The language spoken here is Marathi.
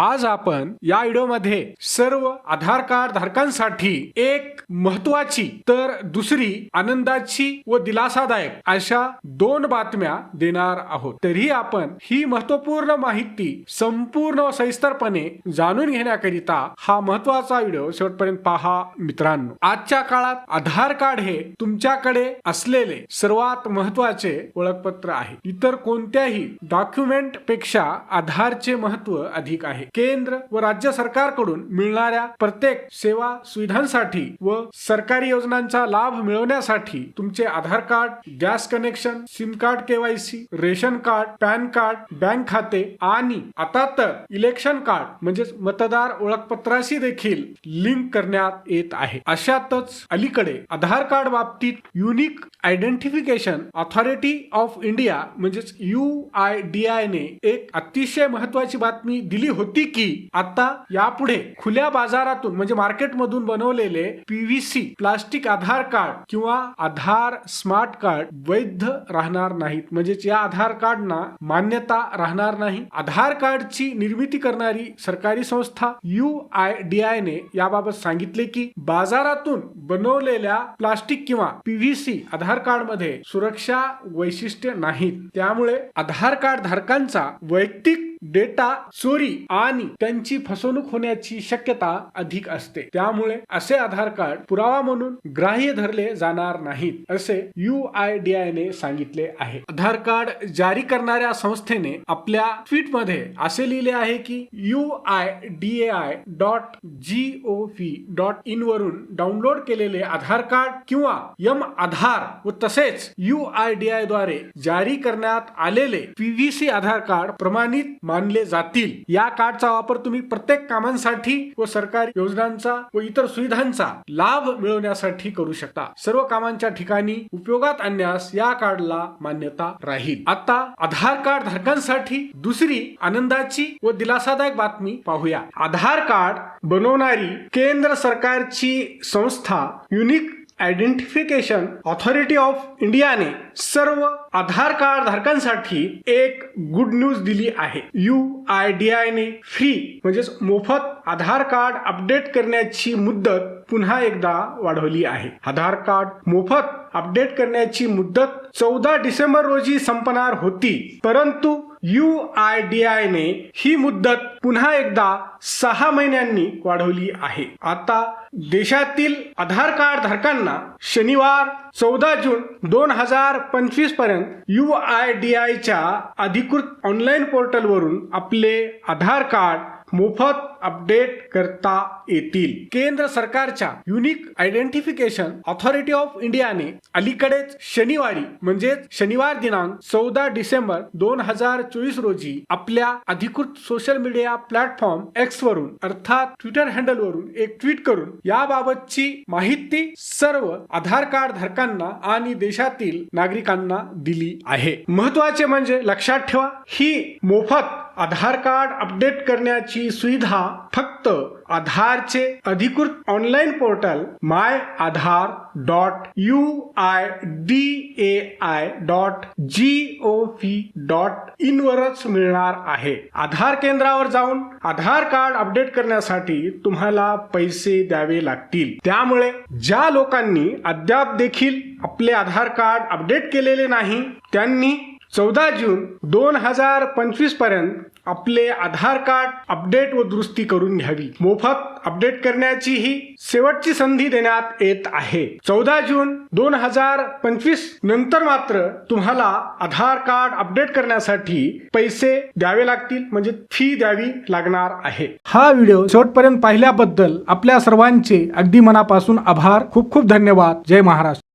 आज आपण या व्हिडिओमध्ये सर्व आधार कार्ड धारकांसाठी एक महत्वाची तर दुसरी आनंदाची व दिलासादायक अशा दोन बातम्या देणार आहोत. तरी आपण ही महत्त्वपूर्ण माहिती संपूर्ण व सविस्तरपणे जाणून घेण्याकरिता हा महत्त्वाचा व्हिडिओ शेवटपर्यंत पहा मित्रांनो. आजच्या काळात आधार कार्ड हे तुमच्याकडे असलेले सर्वात महत्त्वाचे ओळखपत्र आहे. इतर कोणत्याही डॉक्युमेंटपेक्षा आधारचे महत्त्व अधिक आहे. केंद्र व राज्य सरकारकडून मिळणाऱ्या प्रत्येक सेवा सुविधांसाठी व सरकारी योजनांचा लाभ मिळवण्यासाठी तुमचे Aadhaar card gas connection SIM card KYC ration card PAN card bank खाते आणि आता तर इलेक्शन कार्ड म्हणजेच मतदार ओळखपत्राशी देखील लिंक करण्यात येत आहे. अशातच अलीकडे आधार कार्ड बाबतीत unique identification authority of India म्हणजेच यू आय डी आय ने एक अतिशय महत्वाची बातमी दिली होती. की आता यापुढे खुल्या बाजारातून म्हणजे मार्केटमधून बनवलेले पीव्हीसी प्लास्टिक आधार कार्ड किंवा आधार स्मार्ट कार्ड वैध राहणार नाहीत. म्हणजेच या आधार कार्डना मान्यता राहणार नाही. आधार कार्डची निर्मिती करणारी सरकारी संस्था यू आय डी आय ने याबाबत सांगितले की बाजारातून बनवलेल्या प्लास्टिक किंवा पीव्हीसी आधार कार्डमध्ये सुरक्षा वैशिष्ट्य नाहीत. त्यामुळे आधार कार्ड धारकांचा वैयक्तिक डेटा चोरी आणि त्यांची फसवणूक होण्याची शक्यता अधिक असते. त्यामुळे असे आधार कार्ड पुरावा म्हणून ग्राह्य धरले जाणार नाहीत असे यू आय डी आय ने सांगितले आहे. आधार कार्ड जारी करणाऱ्या संस्थेने आपल्या ट्विटमध्ये असे लिहिले आहे की U I D A I dot G O V dot in वरून डाउनलोड केलेले आधार कार्ड किंवा यम आधार व तसेच यू आय डी आयद्वारे जारी करण्यात आलेले पीव्हीसी आधार कार्ड प्रमाणित मानले जातील. या कार्डचा वापर तुम्ही प्रत्येक कामांसाठी व सरकारी योजनांचा व इतर सुविधांचा लाभ मिळवण्यासाठी करू शकता. सर्व कामांच्या ठिकाणी उपयोगात आणण्यास या कार्डला मान्यता राहील. आता आधार कार्ड धारकांसाठी दुसरी आनंदाची व दिलासादायक बातमी पाहूया. आधार कार्ड बनवणारी केंद्र सरकारची संस्था युनिक आयडेंटिफिकेशन ऑथॉरिटी ऑफ इंडियाने सर्व आधार कार्ड धारकांसाठी एक गुड न्यूज दिली आहे. यू आय डी आय ने फ्री म्हणजेच मोफत आधार कार्ड अपडेट करण्याची मुदत पुन्हा एकदा वाढवली आहे. आधार कार्ड मोफत अपडेट करण्याची मुदत चौदा डिसेंबर रोजी संपणार होती परंतु यू आय डी आय ने ही मुदत पुन्हा एकदा सहा महिन्यांनी वाढवली आहे. आता देशातील आधार कार्ड धारकांना शनिवार चौदा जून दोन हजार पंचवीसपर्यंत यू आय डी आयच्या अधिकृत ऑनलाईन पोर्टलवरून आपले आधार कार्ड मोफत अपडेट करता येतील. केंद्र सरकारच्या युनिक आयडेंटिफिकेशन ऑथॉरिटी ऑफ इंडियाने अलीकडेच शनिवारी म्हणजेच शनिवार दिनांक चौदा डिसेंबर दोन हजार चोवीस रोजी आपल्या अधिकृत सोशल मीडिया प्लॅटफॉर्म एक्स वरून अर्थात ट्विटर हँडल वरून एक ट्विट करून याबाबतची माहिती सर्व आधार कार्ड धारकांना आणि देशातील नागरिकांना दिली आहे. महत्त्वाचे म्हणजे लक्षात ठेवा ही मोफत आधार कार्ड अपडेट करण्याची सुविधा फक्त आधारचे अधिकृत online portal my Aadhaar dot U I D A I dot G O V dot in वरच मिळणार आहे. आधार केंद्रावर जाऊन आधार कार्ड अपडेट करण्यासाठी तुम्हाला पैसे द्यावे लागतील. त्यामुळे ज्या लोकांनी अद्याप देखील आपले आधार कार्ड अपडेट केलेले नाही त्यांनी चौदा जून दोन हजार पंचवीसपर्यंत आपले आधार कार्ड अपडेट व दुरुस्ती करून घ्यावी. मोफत अपडेट करण्याची ही शेवटची संधी देण्यात येत आहे. चौदा जून दोन हजार पंचवीस नंतर मात्र तुम्हाला आधार कार्ड अपडेट करण्यासाठी पैसे द्यावे लागतील म्हणजे फी द्यावी लागणार आहे. हा व्हिडिओ शेवटपर्यंत पाहिल्याबद्दल आपल्या सर्वांचे अगदी मनापासून आभार. खूप खूप धन्यवाद. जय महाराष्ट्र.